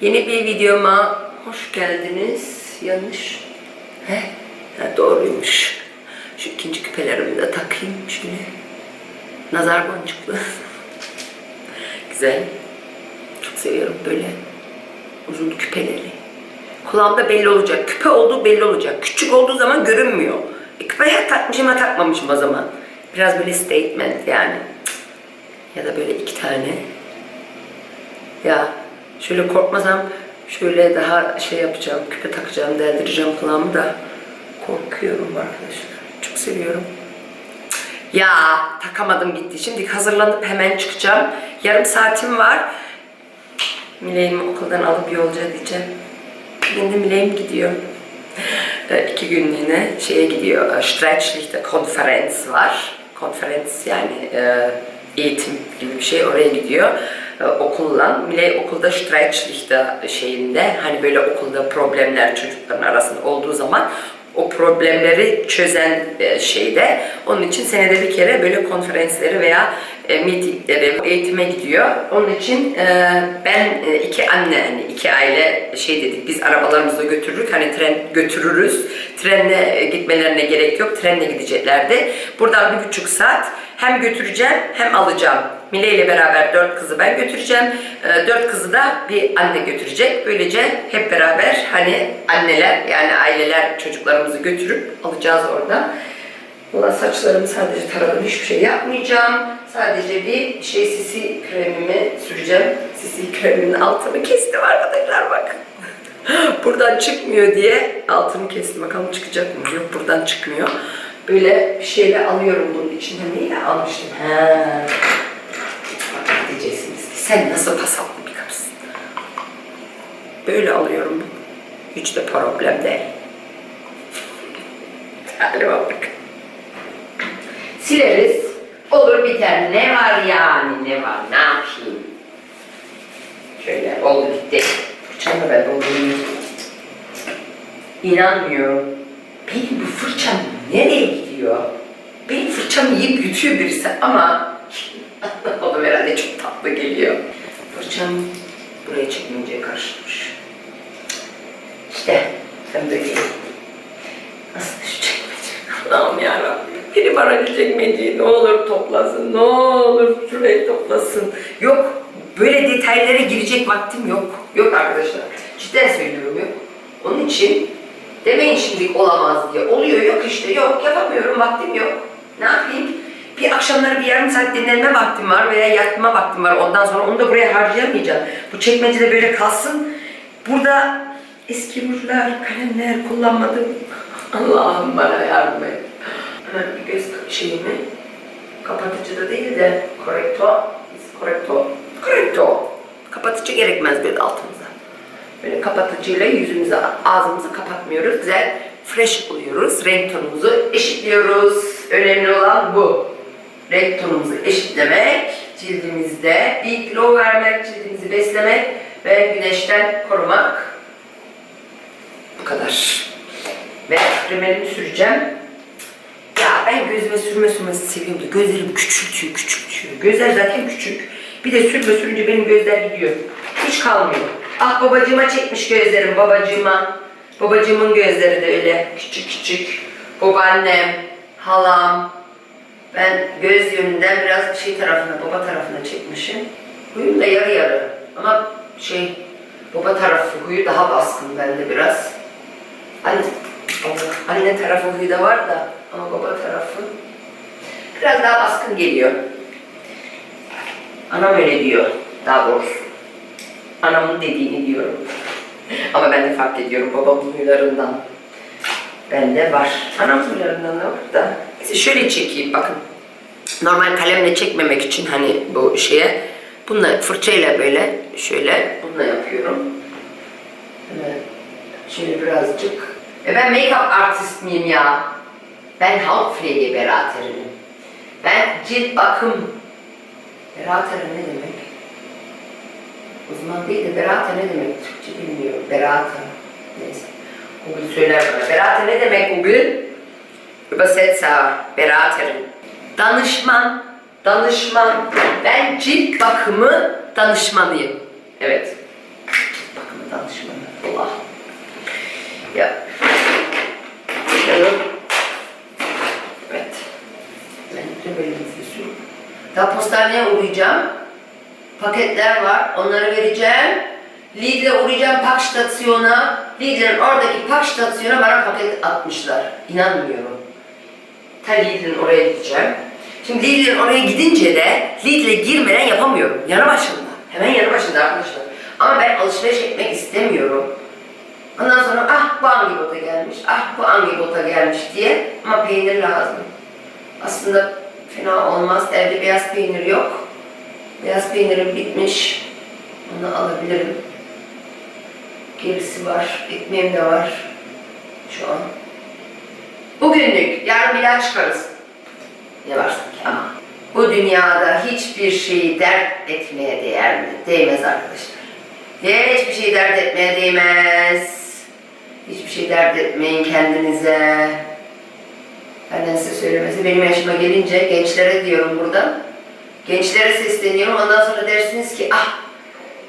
Yeni bir videoma hoş geldiniz. Yanlış. He? Ha, doğruymuş. Şu ikinci küpelerimi de takayım şöyle. Nazar boncuklu. Güzel. Çok seviyorum böyle uzun küpeleri. Kulağımda belli olacak. Küpe olduğu belli olacak. Küçük olduğu zaman görünmüyor. E, küpeye takmışım ha takmamışım o zaman. Biraz böyle statement yani. Ya da böyle iki tane. Ya şöyle korkmasam şöyle daha şey yapacağım, küpe takacağım, deldireceğim kulağımı da korkuyorum arkadaşlar. Çok seviyorum. Ya takamadım gitti. Şimdi hazırlanıp hemen çıkacağım. Yarım saatim var. Mile'imi okuldan alıp yolcu edeceğim. Şimdi Mile'im gidiyor. Ee, iki günlüğüne şeye gidiyor. Stretchlich'te konferans var. Konferans yani e, eğitim gibi bir şey oraya gidiyor. E, okulla. Mile okulda Stretchlich'te şeyinde hani böyle okulda problemler çocukların arasında olduğu zaman o problemleri çözen e, şeyde. Onun için senede bir kere böyle konferansları veya e, eğitime gidiyor. Onun için e, ben iki anne, hani iki aile şey dedik, biz arabalarımızla götürürük, hani tren götürürüz. Trenle gitmelerine gerek yok, trenle gideceklerdi. Buradan bir buçuk saat hem götüreceğim hem alacağım. Mile ile beraber dört kızı ben götüreceğim. E, dört kızı da bir anne götürecek. Böylece hep beraber hani anneler yani aileler çocuklarımızı götürüp alacağız orada. Valla saçlarımı sadece taradım. Hiçbir şey yapmayacağım. Sadece bir şey sisi kremimi süreceğim. Sisi kremimin altını kestim arkadaşlar bakın. buradan çıkmıyor diye altını kestim. Bakalım çıkacak mı? Yok buradan çıkmıyor. Böyle bir şeyle alıyorum bunun içinde. Neyle almıştım? Ha. Sen nasıl pasaklı bir karısın? Böyle alıyorum. Hiç de problem değil. Halime bak. Sileriz. Olur biter. Ne var yani ne var? Ne yapayım? Şöyle oldu gitti. Fırçamı ben doldurayım. İnanmıyorum. Benim bu fırçam nereye gidiyor? Benim fırçamı yiyip yutuyor birisi ama o da herhalde çok tatlı geliyor. Fırçam buraya çekmeyince karışmış. İşte ben böyleyim. Nasıl düşecek Allah'ım yarabbim. Biri bana bir çekmeceyi ne olur toplasın, ne olur şurayı toplasın. Yok, böyle detaylara girecek vaktim yok. Yok arkadaşlar. Cidden söylüyorum yok. Onun için demeyin şimdi olamaz diye. Oluyor yok işte yok yapamıyorum vaktim yok. Ne yapayım? Bir akşamları bir yarım saat dinlenme vaktim var veya yatma vaktim var. Ondan sonra onu da buraya harcayamayacağım. Bu çekmecede böyle kalsın. Burada eski rujlar, kalemler kullanmadım. Allah'ım bana yardım et. Hemen bir göz şeyimi kapatıcı da değil de korekto, korekto, korekto. Kapatıcı gerekmez göz altımıza. Böyle kapatıcıyla yüzümüzü, ağzımızı kapatmıyoruz. Güzel fresh oluyoruz. Renk tonumuzu eşitliyoruz. Önemli olan bu. Renk tonumuzu eşitlemek, cildimizde bir glow vermek, cildimizi beslemek ve güneşten korumak. Bu kadar. Ve kremelimi süreceğim. Ya ben gözüme sürme sürmesi seviyorum da gözlerim küçültüyor, küçültüyor. Gözler zaten küçük. Bir de sürme sürünce benim gözler gidiyor. Hiç kalmıyor. Ah babacığıma çekmiş gözlerim, babacığıma. Babacığımın gözleri de öyle küçük küçük. Babaannem, halam. Ben göz yönünden biraz şey tarafına, baba tarafına çekmişim. Huyum da yarı yarı. Ama şey, baba tarafı huyu daha baskın bende biraz. Anne, anne tarafı huyu da var da ama baba tarafı biraz daha baskın geliyor. Anam öyle diyor, daha doğrusu. Anamın dediğini diyorum. Ama ben de fark ediyorum babamın huylarından. Bende var. Anam huylarından da var da. Şöyle çekeyim bakın. Normal kalemle çekmemek için hani bu şeye bununla fırçayla böyle şöyle bununla yapıyorum. Hemen şöyle birazcık. E ben make-up artist miyim ya? Ben Hautpflegeberaterim. Ben cilt bakım. Berater ne demek? Uzman değil de berata ne demek? Türkçe bilmiyorum. Berata. Neyse. Google söyler bana. Berata ne demek Google? Übersetzer. Beraterin. Danışman. Danışman. Ben cilt bakımı danışmanıyım. Evet. Cilt bakımı danışmanı. Allah. Ya. Evet. Ben de böyle bir sürü. Daha postaneye uğrayacağım. Paketler var. Onları vereceğim. Lidl'e uğrayacağım pak stasyona. Lidl'in oradaki pak stasyona bana paket atmışlar. İnanmıyorum. Ta Lidl'in oraya gideceğim. Şimdi Lidl'in oraya gidince de Lidl'e girmeden yapamıyorum. Yanı başında. Hemen yanı başında arkadaşlar. Ama ben alışveriş etmek istemiyorum. Ondan sonra ah bu hangi bota gelmiş, ah bu hangi bota gelmiş diye. Ama peynir lazım. Aslında fena olmaz. Evde beyaz peynir yok. Beyaz peynirim bitmiş. Onu alabilirim. Gerisi var. Ekmeğim de var. Şu an. Bugünlük. Yarın bir daha çıkarız. Ne varsa ama. Bu dünyada hiçbir şeyi dert etmeye değer mi? Değmez arkadaşlar. Hiçbir şey dert etmeye değmez. Hiçbir şey dert etmeyin kendinize. Benden size söylemesi benim yaşıma gelince gençlere diyorum burada. Gençlere sesleniyorum ondan sonra dersiniz ki ah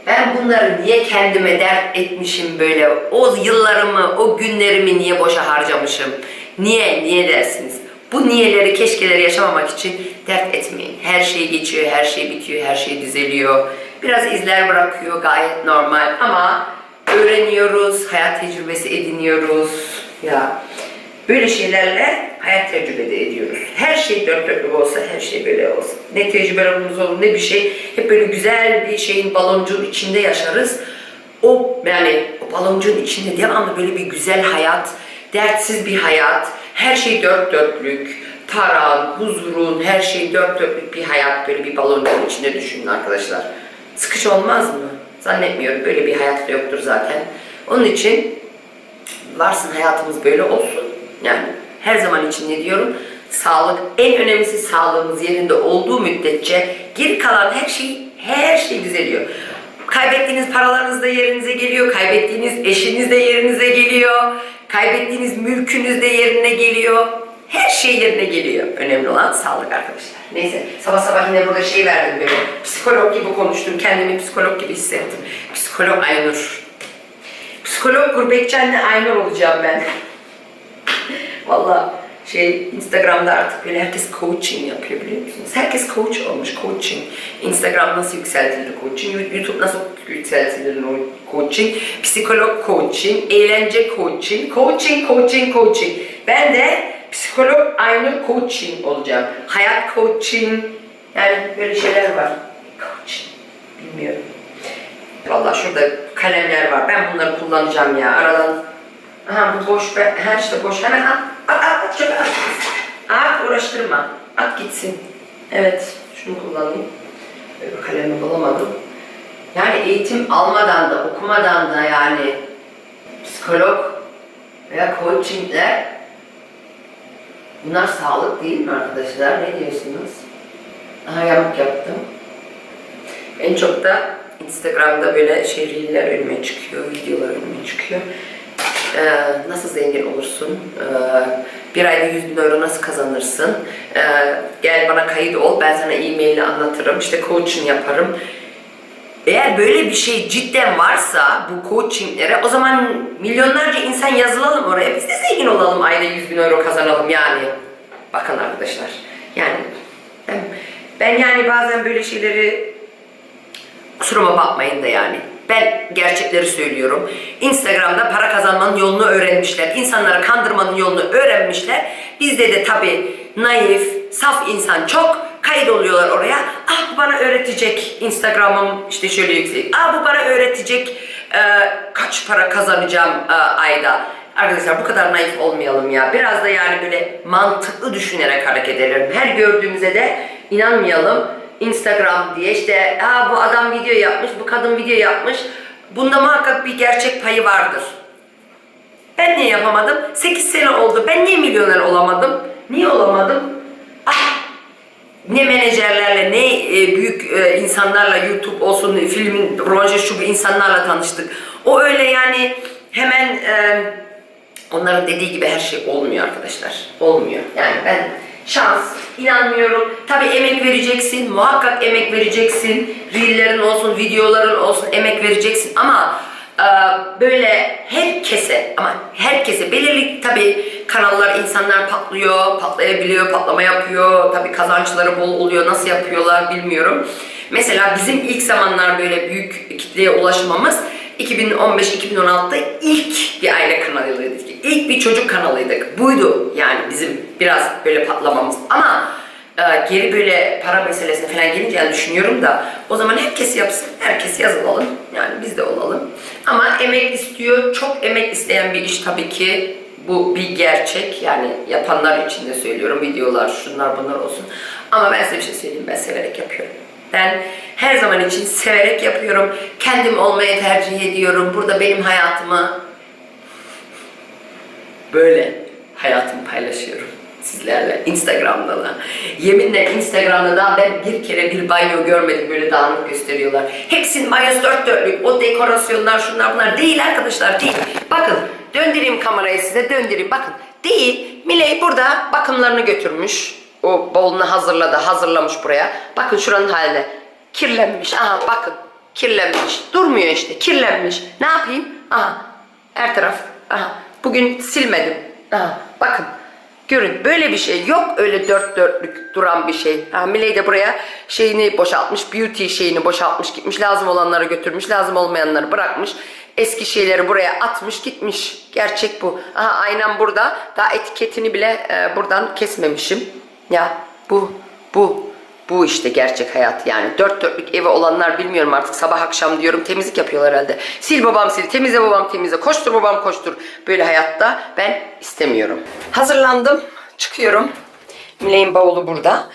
ben bunları niye kendime dert etmişim böyle o yıllarımı o günlerimi niye boşa harcamışım niye niye dersiniz. Bu niyeleri keşkeleri yaşamamak için dert etmeyin. Her şey geçiyor, her şey bitiyor, her şey düzeliyor. Biraz izler bırakıyor gayet normal ama öğreniyoruz, hayat tecrübesi ediniyoruz. Ya Böyle şeylerle hayat tecrübe de ediyoruz. Her şey dört dörtlük olsa, her şey böyle olsa. Ne tecrübelerimiz olur, ne bir şey. Hep böyle güzel bir şeyin baloncuğun içinde yaşarız. O yani o baloncuğun içinde devamlı böyle bir güzel hayat, dertsiz bir hayat, her şey dört dörtlük, paran, huzurun, her şey dört dörtlük bir hayat böyle bir baloncuğun içinde düşünün arkadaşlar. Sıkıcı olmaz mı? Zannetmiyorum. Böyle bir hayat da yoktur zaten. Onun için varsın hayatımız böyle olsun. Yani her zaman için ne diyorum? Sağlık, en önemlisi sağlığımız yerinde olduğu müddetçe geri kalan her şey, her şey düzeliyor. Kaybettiğiniz paralarınız da yerinize geliyor, kaybettiğiniz eşiniz de yerinize geliyor, kaybettiğiniz mülkünüz de yerine geliyor. Her şey yerine geliyor. Önemli olan sağlık arkadaşlar. Neyse sabah sabah yine burada şey verdim böyle. Psikolog gibi konuştum. Kendimi psikolog gibi hissettim. Psikolog Aynur. Psikolog gurbetçi Aynur olacağım ben. Valla şey Instagram'da artık böyle herkes coaching yapıyor biliyor musunuz? Herkes coach olmuş coaching. Instagram nasıl yükseltilir coaching? YouTube nasıl yükseltilir coaching? Psikolog coaching, eğlence coaching, coaching, coaching, coaching. Ben de psikolog aynı coaching olacağım. Hayat coaching, yani böyle şeyler var. Coaching, bilmiyorum. Vallahi şurada kalemler var. Ben bunları kullanacağım ya. Aradan Aha bu boş. Her işte boş. Hemen at. At at at çöpe at. At uğraştırma. At gitsin. Evet. Şunu kullanayım. Böyle kalemi bulamadım. Yani eğitim almadan da okumadan da yani psikolog veya coachingler bunlar sağlık değil mi arkadaşlar? Ne diyorsunuz? Aha yamuk yaptım. En çok da Instagram'da böyle reel'ler önüme çıkıyor, videolar önüme çıkıyor. Ee, nasıl zengin olursun? Ee, bir ayda 100 bin euro nasıl kazanırsın? Ee, gel bana kayıt ol, ben sana e-mail'le anlatırım, işte coaching yaparım. Eğer böyle bir şey cidden varsa bu coachinglere o zaman milyonlarca insan yazılalım oraya. Biz de zengin olalım ayda 100 bin euro kazanalım yani. Bakın arkadaşlar. Yani ben yani bazen böyle şeyleri kusuruma bakmayın da yani. Ben gerçekleri söylüyorum. Instagram'da para kazanmanın yolunu öğrenmişler. İnsanları kandırmanın yolunu öğrenmişler. Bizde de tabii naif, saf insan çok kayıt oluyorlar oraya. Ah bu bana öğretecek Instagram'ım işte şöyle yüksek. Ah bu bana öğretecek e, kaç para kazanacağım e, ayda. Arkadaşlar bu kadar naif olmayalım ya. Biraz da yani böyle mantıklı düşünerek hareket edelim. Her gördüğümüze de inanmayalım. Instagram diye işte ha bu adam video yapmış, bu kadın video yapmış. Bunda muhakkak bir gerçek payı vardır. Ben niye yapamadım? 8 sene oldu. Ben niye milyoner olamadım? Niye olamadım? Ah! Ne menajerlerle, ne e, büyük e, insanlarla YouTube olsun, film, proje şu bu insanlarla tanıştık. O öyle yani hemen e, onların dediği gibi her şey olmuyor arkadaşlar. Olmuyor. Yani ben şans, inanmıyorum. Tabii emek vereceksin, muhakkak emek vereceksin. Reel'lerin olsun, videoların olsun emek vereceksin ama Ee, böyle herkese ama herkese belirli tabii kanallar insanlar patlıyor, patlayabiliyor, patlama yapıyor. Tabii kazançları bol oluyor. Nasıl yapıyorlar bilmiyorum. Mesela bizim ilk zamanlar böyle büyük kitleye ulaşmamız 2015-2016'da ilk bir aile kanalıydık. İlk bir çocuk kanalıydık. Buydu yani bizim biraz böyle patlamamız. Ama e, geri böyle para meselesine falan gelince yani düşünüyorum da o zaman herkes yapsın, herkes yazılalım. Yani biz de olalım. Ama emek istiyor, çok emek isteyen bir iş tabii ki. Bu bir gerçek. Yani yapanlar için de söylüyorum. Videolar, şunlar bunlar olsun. Ama ben size bir şey söyleyeyim. Ben severek yapıyorum. Ben her zaman için severek yapıyorum. Kendim olmayı tercih ediyorum. Burada benim hayatımı böyle hayatımı paylaşıyorum sizlerle Instagram'da da. Yeminle Instagram'da da ben bir kere bir banyo görmedim böyle dağınık gösteriyorlar. Hepsinin banyosu dört dörtlük. O dekorasyonlar şunlar bunlar değil arkadaşlar değil. Bakın döndüreyim kamerayı size döndüreyim bakın. Değil. Miley burada bakımlarını götürmüş. O bowlunu hazırladı hazırlamış buraya. Bakın şuranın haline. Kirlenmiş. Aha bakın. Kirlenmiş. Durmuyor işte. Kirlenmiş. Ne yapayım? Aha. Her taraf. Aha. Bugün silmedim. Aha. Bakın. Görün böyle bir şey yok öyle dört dörtlük duran bir şey. Ha, Miley de buraya şeyini boşaltmış, beauty şeyini boşaltmış gitmiş. Lazım olanları götürmüş, lazım olmayanları bırakmış. Eski şeyleri buraya atmış gitmiş. Gerçek bu. Aha aynen burada. Daha etiketini bile e, buradan kesmemişim. Ya bu, bu. Bu işte gerçek hayat yani. Dört dörtlük evi olanlar bilmiyorum artık sabah akşam diyorum temizlik yapıyorlar herhalde. Sil babam sil, temizle babam temizle, koştur babam koştur. Böyle hayatta ben istemiyorum. Hazırlandım, çıkıyorum. Miley'in bavulu burada.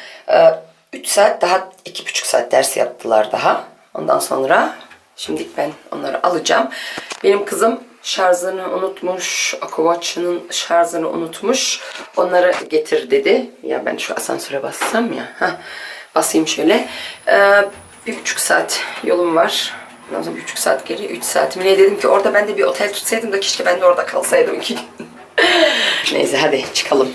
3 saat daha, 2,5 saat ders yaptılar daha. Ondan sonra şimdi ben onları alacağım. Benim kızım şarjını unutmuş, Aquawatch'ının şarjını unutmuş. Onları getir dedi. Ya ben şu asansöre bassam ya. Heh. Basayım şöyle. Ee, bir buçuk saat yolum var. Ondan sonra bir buçuk saat geri, üç saat. Mine'ye dedim ki orada ben de bir otel tutsaydım da keşke ben de orada kalsaydım iki gün. Neyse hadi çıkalım.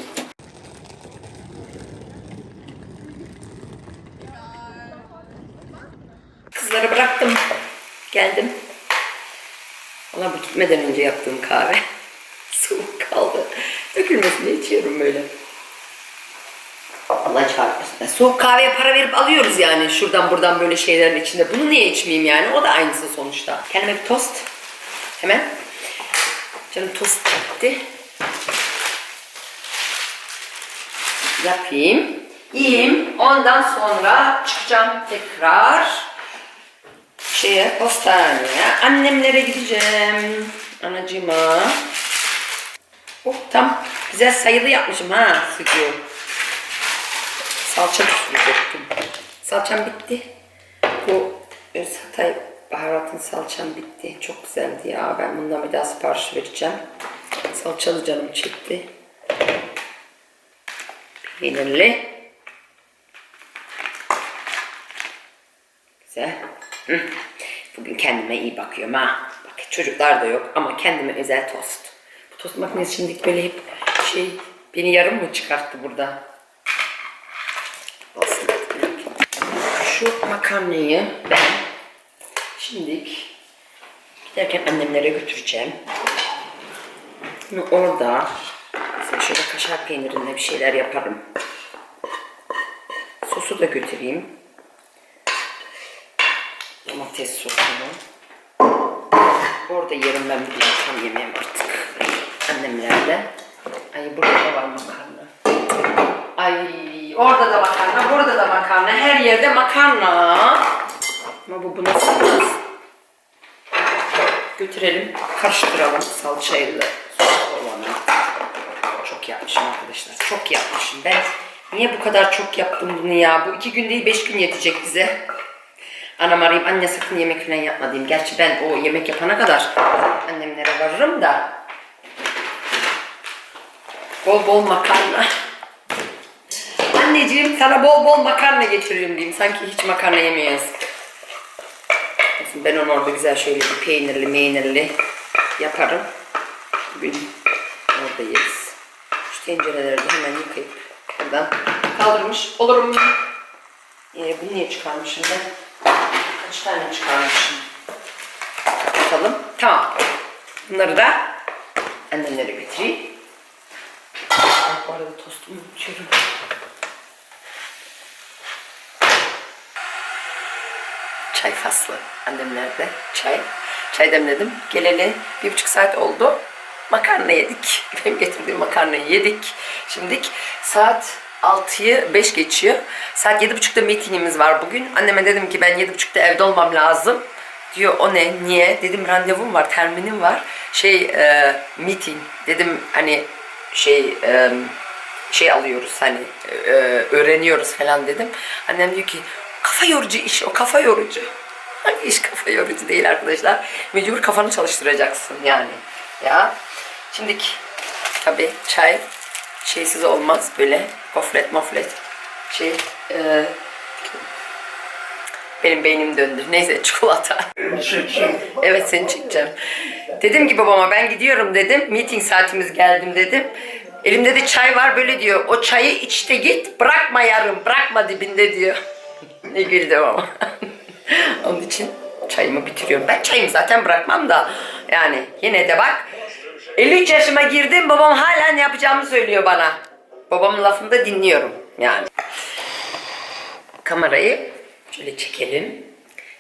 Kızları bıraktım. Geldim. Valla bu gitmeden önce yaptığım kahve. Soğuk kaldı. Dökülmesini içiyorum böyle. Allah çarpmasın. Soğuk kahveye para verip alıyoruz yani şuradan buradan böyle şeylerin içinde. Bunu niye içmeyeyim yani? O da aynısı sonuçta. Kendime bir tost. Hemen. Canım tost gitti. Yapayım. Yiyeyim. Ondan sonra çıkacağım tekrar şeye postaneye. Annemlere gideceğim. Anacığıma. Oh tam güzel sayılı yapmışım ha sütü. Salça da sürecektim. Salçam bitti. Bu Hatay baharatın salçam bitti. Çok güzeldi ya. Ben bundan bir daha sipariş vereceğim. Salçalı canım çekti. Peynirli. Güzel. Bugün kendime iyi bakıyorum ha. Bak çocuklar da yok ama kendime özel tost. Bu tost makinesi şimdi böyle hep şey beni yarım mı çıkarttı burada? Şu makarnayı ben şimdilik giderken annemlere götüreceğim. Bunu orada şöyle kaşar peynirinde bir şeyler yaparım. Sosu da götüreyim. Domates sosunu. Orada yerim ben bir akşam yemeğim artık. Annemlerde. Ay burada da var makarna. Ay orada da makarna, burada da makarna, her yerde makarna. Ama bu buna sığmaz. Götürelim, karıştıralım salçayla. Çok yapmışım arkadaşlar, çok yapmışım. Ben niye bu kadar çok yaptım bunu ya? Bu iki gün değil, beş gün yetecek bize. Anam arayayım, anne sakın yemek falan yapma diyeyim. Gerçi ben o yemek yapana kadar annemlere varırım da. Bol bol makarna. Anneciğim sana bol bol makarna getiriyorum diyeyim. Sanki hiç makarna yemeyiz. Ben onu orada güzel şöyle bir peynirli meynirli yaparım. Bugün orada yeriz. Şu tencereleri de hemen yıkayıp buradan kaldırmış olurum. Ee, bunu niye çıkarmışım ben? Kaç tane çıkarmışım? Bakalım. Tamam. Bunları da annemlere götüreyim. Bu arada tostumu unutuyorum. Çay faslı annemlerde. Çay. Çay demledim. Geleli bir buçuk saat oldu. Makarna yedik. Benim getirdiğim makarnayı yedik. Şimdilik saat 6'yı 5 geçiyor. Saat 7.30'da meetingimiz var bugün. Anneme dedim ki ben 7.30'da evde olmam lazım. Diyor o ne? Niye? Dedim randevum var, terminim var. Şey e, meeting. Dedim hani şey e, şey alıyoruz hani e, öğreniyoruz falan dedim. Annem diyor ki kafa yorucu iş o kafa yorucu. Hangi iş kafa yorucu değil arkadaşlar. Mecbur kafanı çalıştıracaksın yani. Ya. Şimdiki tabi çay şeysiz olmaz böyle gofret moflet şey e, benim beynim döndü. Neyse çikolata. evet seni çekeceğim. Dedim ki babama ben gidiyorum dedim. Meeting saatimiz geldim dedim. Elimde de çay var böyle diyor. O çayı içte git bırakma yarım bırakma dibinde diyor. ne güldüm ama. Onun için çayımı bitiriyorum. Ben çayımı zaten bırakmam da yani yine de bak 53 yaşıma girdim babam hala ne yapacağımı söylüyor bana. Babamın lafını da dinliyorum yani. Kamerayı şöyle çekelim.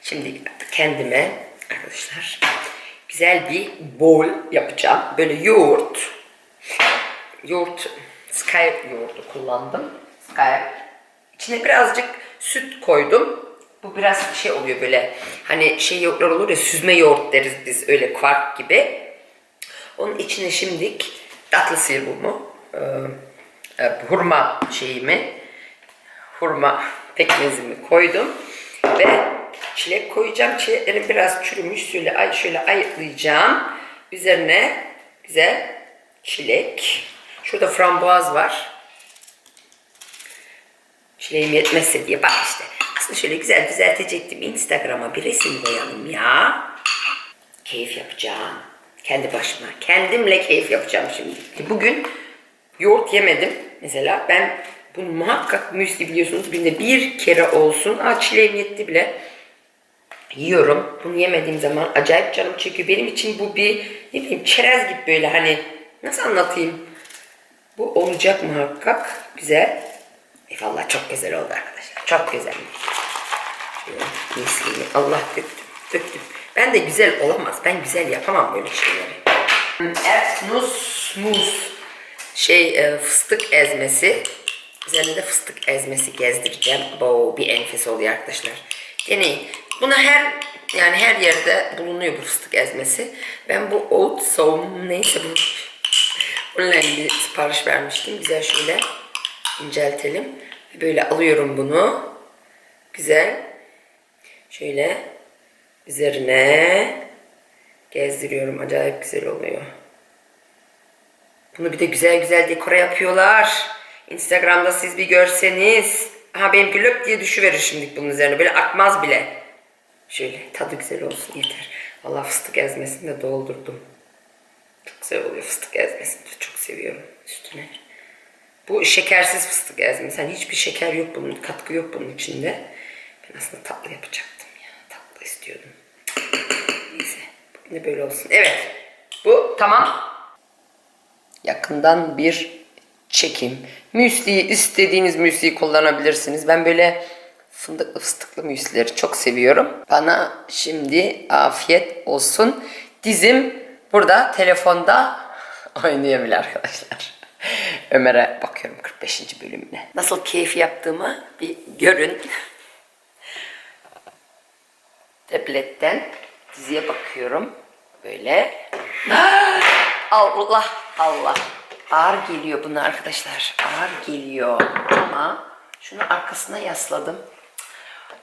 Şimdi kendime arkadaşlar güzel bir bowl yapacağım. Böyle yoğurt. Yoğurt, Sky yoğurdu kullandım. Sky. İçine birazcık süt koydum. Bu biraz şey oluyor böyle hani şey yoğurtlar olur ya süzme yoğurt deriz biz öyle quark gibi. Onun içine şimdilik tatlı sirbumu, e, e, hurma şeyimi, hurma pekmezimi koydum ve çilek koyacağım. Çileklerim biraz çürümüş. Şöyle, ay, şöyle ayıklayacağım. Üzerine güzel çilek. Şurada frambuaz var. Çileğim yetmezse diye bak işte. Aslında şöyle güzel düzeltecektim. Instagram'a bir resim koyalım ya. Keyif yapacağım. Kendi başıma. Kendimle keyif yapacağım şimdi. Bugün yoğurt yemedim. Mesela ben bunu muhakkak müsli biliyorsunuz günde bir kere olsun. Aa yetti bile. Yiyorum. Bunu yemediğim zaman acayip canım çekiyor. Benim için bu bir ne bileyim çerez gibi böyle hani nasıl anlatayım? Bu olacak muhakkak. Güzel. E vallahi çok güzel oldu arkadaşlar. Çok güzel. Şöyle Allah döktüm. Döktüm. Ben de güzel olamaz. Ben güzel yapamam böyle şeyleri. Erdnuss muz. Şey e, fıstık ezmesi. Üzerine de fıstık ezmesi gezdireceğim. Bu bir enfes oluyor arkadaşlar. Deneyin. Bunu her yani her yerde bulunuyor bu fıstık ezmesi. Ben bu oat soğum neyse bu online bir sipariş vermiştim. Güzel şöyle inceltelim. Böyle alıyorum bunu. Güzel. Şöyle üzerine gezdiriyorum. Acayip güzel oluyor. Bunu bir de güzel güzel dekora yapıyorlar. Instagram'da siz bir görseniz. Aha benimki löp diye düşüverir şimdi bunun üzerine. Böyle akmaz bile. Şöyle tadı güzel olsun yeter. Allah fıstık ezmesini de doldurdum. Çok güzel oluyor fıstık ezmesini de çok seviyorum üstüne. Bu şekersiz fıstık ezmesi. Yani hiçbir şeker yok bunun, katkı yok bunun içinde. Ben aslında tatlı yapacaktım Tatlı istiyordum. Neyse. Bugün de böyle olsun. Evet. Bu tamam. Yakından bir çekim. Müsli istediğiniz müsliyi kullanabilirsiniz. Ben böyle fındıklı fıstıklı müslileri çok seviyorum. Bana şimdi afiyet olsun. Dizim burada telefonda oynayabilir arkadaşlar. Ömer'e bakıyorum 45. bölümüne. Nasıl keyif yaptığımı bir görün. Tabletten diziye bakıyorum. Böyle. Allah Allah. Ağır geliyor bunu arkadaşlar. Ağır geliyor. Ama şunu arkasına yasladım.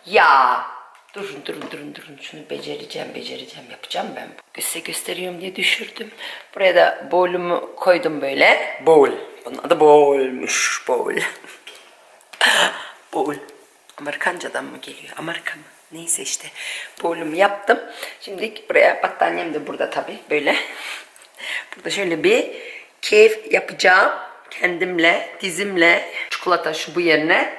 Ya durun durun durun durun. Şunu becereceğim becereceğim yapacağım ben. Size gösteriyorum diye düşürdüm. Buraya da bowlumu koydum böyle. Bowl. Bunun adı bowlmuş. Bowl. bowl. Amerikancadan mı geliyor? Amerika mı? Neyse işte. Bowlumu yaptım. Şimdi buraya battaniyem de burada tabii böyle. Burada şöyle bir keyif yapacağım. Kendimle, dizimle çikolata şu bu yerine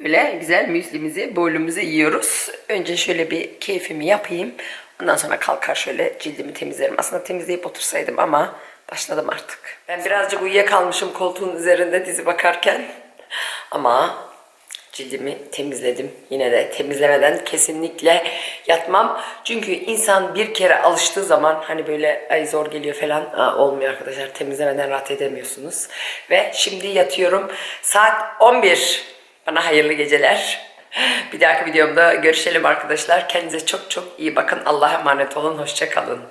böyle güzel müslimizi, bowlumuzu yiyoruz. Önce şöyle bir keyfimi yapayım. Ondan sonra kalkar şöyle cildimi temizlerim. Aslında temizleyip otursaydım ama başladım artık. Ben birazcık uyuyakalmışım koltuğun üzerinde dizi bakarken. Ama cildimi temizledim. Yine de temizlemeden kesinlikle yatmam. Çünkü insan bir kere alıştığı zaman hani böyle ay zor geliyor falan Aa, olmuyor arkadaşlar. Temizlemeden rahat edemiyorsunuz. Ve şimdi yatıyorum. Saat 11. Bana hayırlı geceler. Bir dahaki videomda görüşelim arkadaşlar. Kendinize çok çok iyi bakın. Allah'a emanet olun. Hoşça kalın.